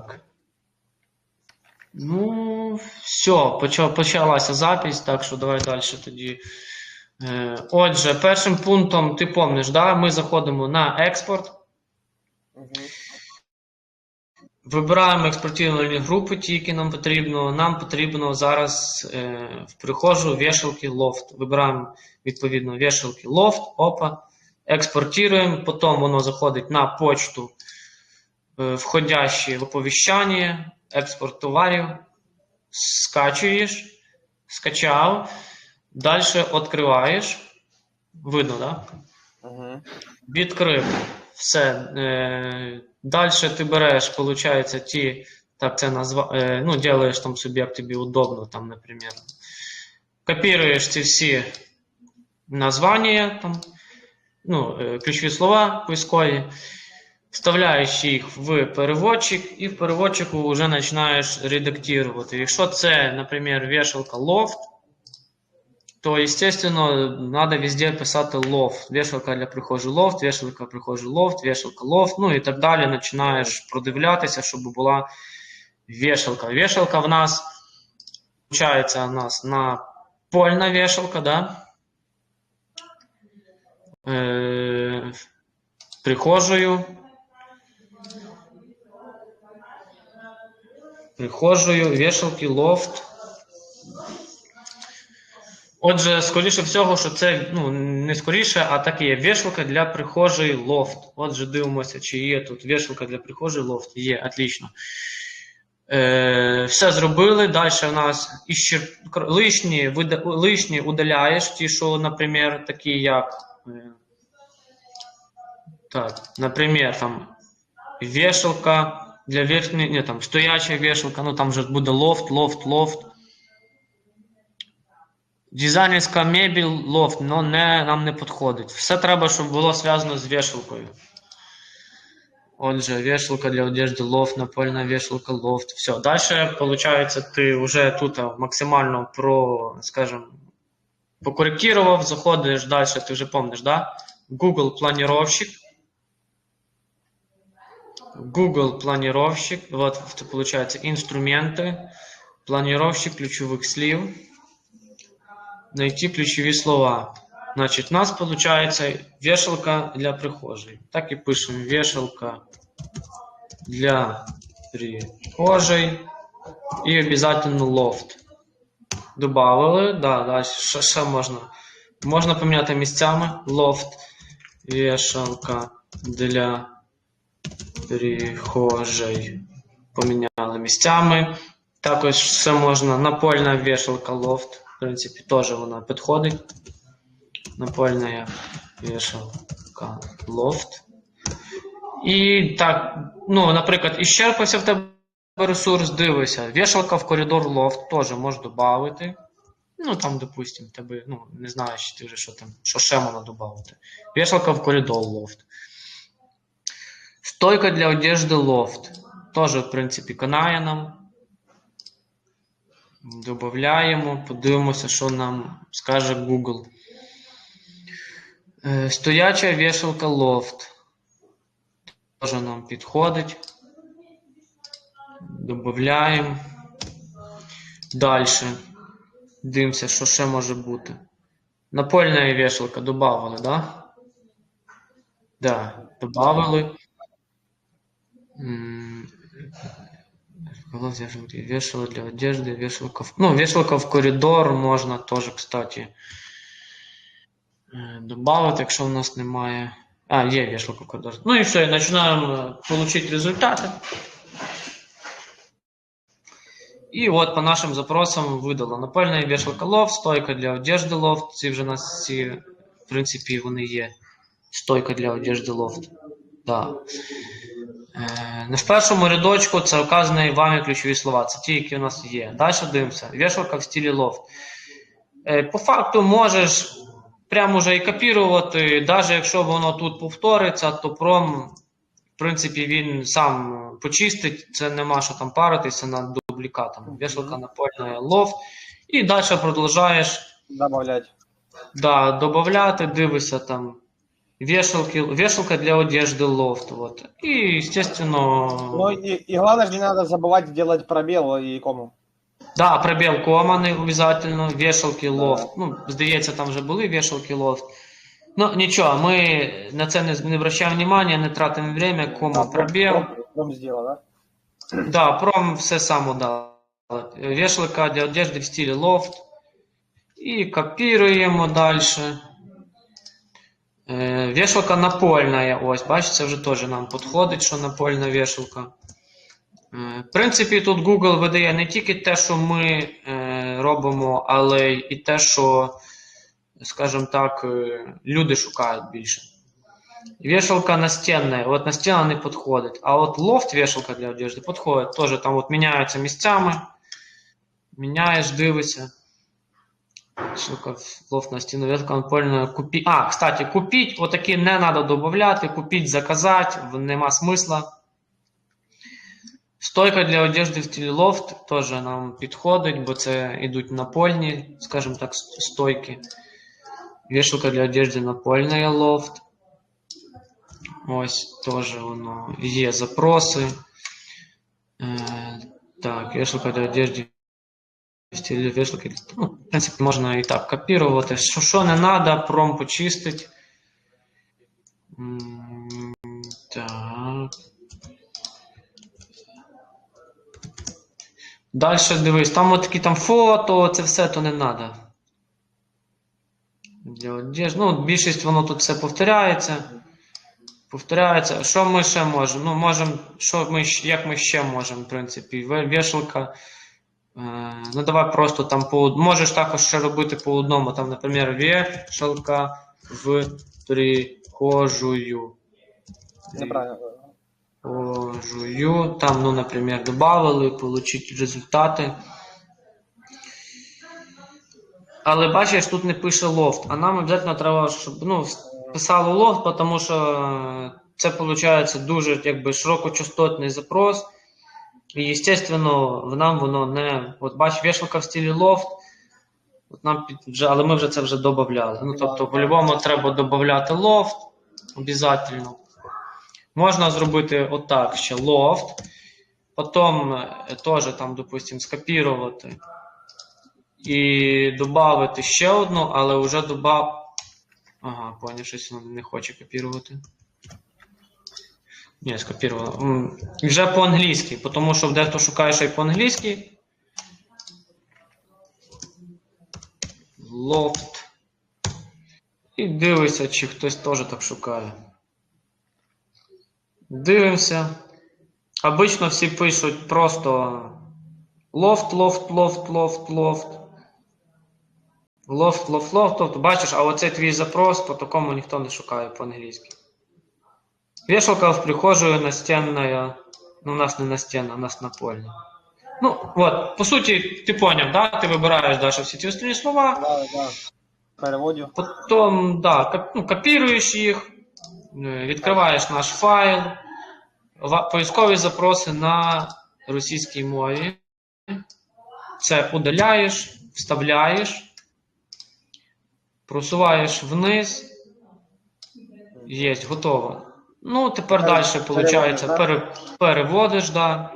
Так. Ну, все, почав, почалася запись, так що давай далі тоді. Е, отже, першим пунктом, ти помниш, да, ми заходимо на експорт, Угу. вибираємо експортивні групи, ті, які нам потрібно. Нам потрібно зараз е, в прихожу вішалки лофт. Вибираємо відповідно вішалки лофт, опа, експортуємо, потім воно заходить на почту входящі в оповіщання, експорт товарів, скачуєш, скачав, далі відкриваєш. Видно, так? Да? Угу. Відкрив. Все. Е, далі ти береш, виходить, ті, так це назва, е, ну, делаєш там собі, як тобі удобно, там, наприклад. Копіруєш ці всі названня, там, ну, е, ключові слова поискові, вставляєш їх в переводчик, і в переводчику вже починаєш редактувати. Якщо це, наприклад, вешалка лофт, то, естественно, надо везде писати лофт. Вешалка для прихожий лофт, вешалка прихожий лофт, вешалка лофт, ну і так далі. Починаєш продивлятися, щоб була вешалка. Вешалка в нас, виходить, у нас напольна вешалка, да? Е, Прихожою. Вешалки, лофт. Отже, скоріше всього, що це ну, не скоріше, а так і є вішалка для прихожої лофт. Отже, дивимося, чи є тут вішалка для прихожої лофт. Є, отлично. Е, все зробили. Далі у нас іще лишні, вида, лишні удаляєш, ті, що, наприклад, такі як. е, Так, наприклад, там вішалка для верхньої, ні, там стояча вішалка, ну там вже буде лофт, лофт, лофт. Дизайнерська мебель, лофт, но не, нам не підходить. Все треба, щоб було зв'язано з вішалкою. Отже, вішалка для одежди, лофт, напольна вішалка, лофт. Все. Далі, виходить, ти вже тут максимально про, скажем, покоректував, заходиш далі, ти вже пам'ятаєш, да? Google планировщик. Google планировщик. Вот, это получается инструменты, планировщик ключевых слив найти ключові слова. Значить, у нас виходить вешалка для прихожей. Так і пишемо вешалка для прихожей. І обов'язково лофт. Добавили. Да, да, що, що можна? Можна поміняти місцями. Лофт. Вешалка для прихожей. Поміняли місцями. Також все можна. Напольна вешалка лофт. В принципі, теж вона підходить. Напольна вішалка лофт. І так, ну, наприклад, іщерпався в тебе ресурс, дивися. Вішалка в коридор лофт теж можеш додати. Ну, там, допустим, тебе, ну, не знаєш, ти вже що там, що ще можна додати. Вішалка в коридор лофт. Стойка для одежди лофт. Теж, в принципі, канає нам. Добавляємо, подивимося, що нам скаже Google. Е, Стояча вішалка лофт. Теж нам підходить. Добавляємо. Далі. Дивимося, що ще може бути. Напольна вішалка додавали, да? Да, додавали. М, Голос вешалки, вешало для одежды, вешалка. Ну, вешалка в коридор можна теж, кстати, е, добавити, якщо в нас немає. А, є вешалка в коридор. Ну і все, і починаємо е, получити результати. І от по нашим запросам видало напольна вешалка лофт, стойка для одежди лофт. Ці вже у нас ці, в принципі, вони є. Стойка для одежди лофт. Да. Е, В першому рядочку це вказані вами ключові слова. Це ті, які у нас є. Далі дивимося. Вішалка в стилі лофт. Е, По факту можеш прямо вже і копірувати, навіть якщо воно тут повториться, то пром, в принципі, він сам почистить, це нема що там паритися над дублікатом. Вішалка напольна лофт. І далі продовжуєш Добавлять. да, додати, дивишся там. вешалки, вешалка для одежды лофт. Вот. И, естественно, Ну и, и главное же не надо забывать делать пробел и кому. Да, пробіл кома не обов'язково, вішалки, Да. лофт. Ну, здається, там вже були вішалки, лофт. Ну, нічого, ми на це не, не обращаємо внимання, не тратимо время, кома, пробіл. Пром, пром сделал, да? Да, пром все само дали. Вішалка для одежди в стилі лофт. І копіруємо далі. Е, Вішалка напольна, ось, бачите, це вже теж нам підходить, що напольна вішалка. Е, В принципі, тут Google видає не тільки те, що ми е, робимо, але і те, що, скажімо так, е, люди шукають більше. Вешалка настенная, вот настенна не підходить. А от лофт вешалка для одежди підходить. Тоже там от міняються місцями. Міняєш, дивишся. Вешалка, лофт на стіну, вешалка напольна. Купи... А, кстати, купить, отакі не треба додати, купить, заказати, нема смисла. Стойка для одежди в стилі лофт теж нам підходить, бо це йдуть напольні, скажімо так, стойки. Вішалка для одежди напольна лофт. Ось теж воно є запроси. Е, так, вішалка для одежди в стилі вішалки. Ну, в принципі, можна і так копірувати. Що, що не треба, пром почистить. Так. Далі дивись, там от такі там фото, це все то не треба. Ну, більшість воно тут все повторяється. Повторяється. Що ми ще можемо? Ну, можемо, що ми, як ми ще можемо, в принципі, Ве- вішалка. Е, ну, давай просто там по можеш також ще робити по одному. Там, наприклад, вішалка в прихожую. Неправильно. Жую, там, ну, например, добавили, получить результати. Але бачиш, тут не пише лофт, а нам обов'язково треба, щоб ну, писало лофт, тому що е, це виходить дуже якби, широкочастотний запрос. І, звісно, нам воно не. От бач, вішалка в стилі лофт. От нам під, вже, але ми вже це вже додавали. Ну, тобто, по-любому треба додати лофт обов'язково. Можна зробити отак ще лофт, потім е, теж там, допустимо, скопірувати і додати ще одну, але вже додав. Ага, поняв, щось воно не хоче копірувати. Ні, скопірувало. Вже по-англійськи, тому що дехто шукає ще й по-англійськи. Лофт. І дивиться, чи хтось теж так шукає. Дивимося. Обично всі пишуть просто лофт, лофт, лофт, лофт, лофт. Лофт, лофт, лофт. Тобто, бачиш, а оце твій запрос, по такому ніхто не шукає по-англійськи. Вешалка в прихожую настенная. Ну, у нас не настенна, у нас напольна. Ну, от, по суті, ти поняв, да? Ти вибираєш далі всі ці остальні слова. Да, да. Переводю. Потім, да, коп- ну, копіруєш їх, е, відкриваєш наш файл, поискові запроси на російській мові. Це удаляєш, вставляєш, просуваєш вниз. Є, готово. Ну, тепер далі, виходить, да? пере, переводиш, да.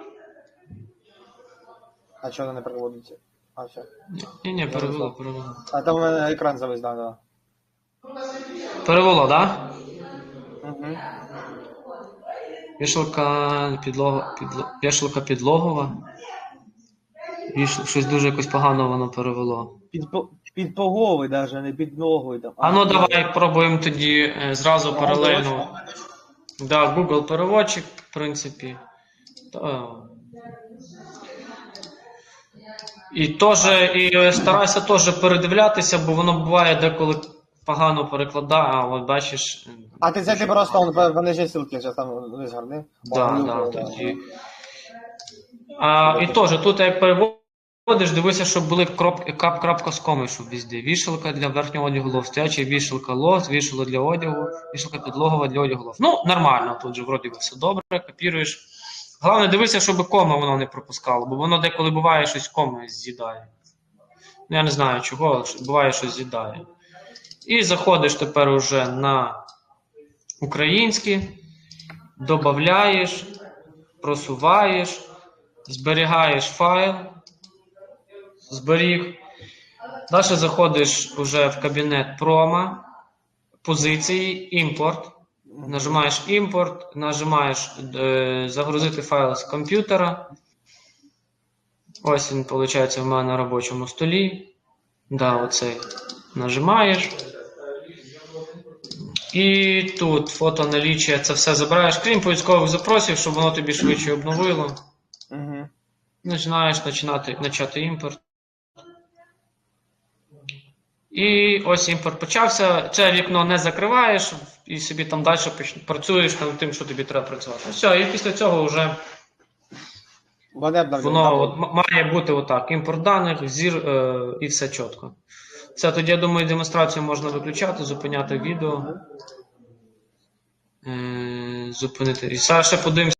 А она не переводите? А, все. Ні, ні, перевело, перевело. А там у мене екран завис, да, да. Перевело, да? Угу. Вішалка підлога, підло, вішалка підлогова. Віш- Щось дуже якось погано воно перевело. Під, під поговий даже, не під ногою там. А ну давай пробуємо тоді е, зразу паралельно. Да, Google переводчик, в принципі. Та... І теж, і старайся теж передивлятися, бо воно буває деколи погано перекладає, а от бачиш. А ти це ти просто он, вони ж є ссылки, зараз там вниз гарни. Да, да, тоді. А, і теж тут як переводиш, дивися, щоб були кроп, кап, крапка з коми, щоб везде. Вішалка для верхнього одягу лов, стояча вішалка лов, вішало для одягу, вішалка підлогова для одягу лов. Ну, нормально, тут же вроді все добре, копіруєш. Головне, дивися, щоб кома воно не пропускало, бо воно деколи буває щось кома з'їдає. Ну, я не знаю чого, але буває щось з'їдає. І заходиш тепер уже на українські, додаєш, просуваєш, зберігаєш файл, зберіг. Далі заходиш уже в кабінет прома, позиції, імпорт. Нажимаєш імпорт, нажимаєш е, загрузити файл з комп'ютера. Ось він, виходить, в мене на робочому столі. Да, оцей. Нажимаєш. І тут фото наліччя, це все забираєш, крім поискових запросів, щоб воно тобі швидше обновило. Мгм. Починаєш починати, почати імпорт. І ось імпорт почався. Це вікно не закриваєш і собі там далі працюєш над тим, що тобі треба працювати. Все, і після цього вже воно от, має бути отак: імпорт даних, зір е, і все чітко. Все, тоді я думаю, демонстрацію можна виключати, зупиняти відео. Е, зупинити. І ще подивимося.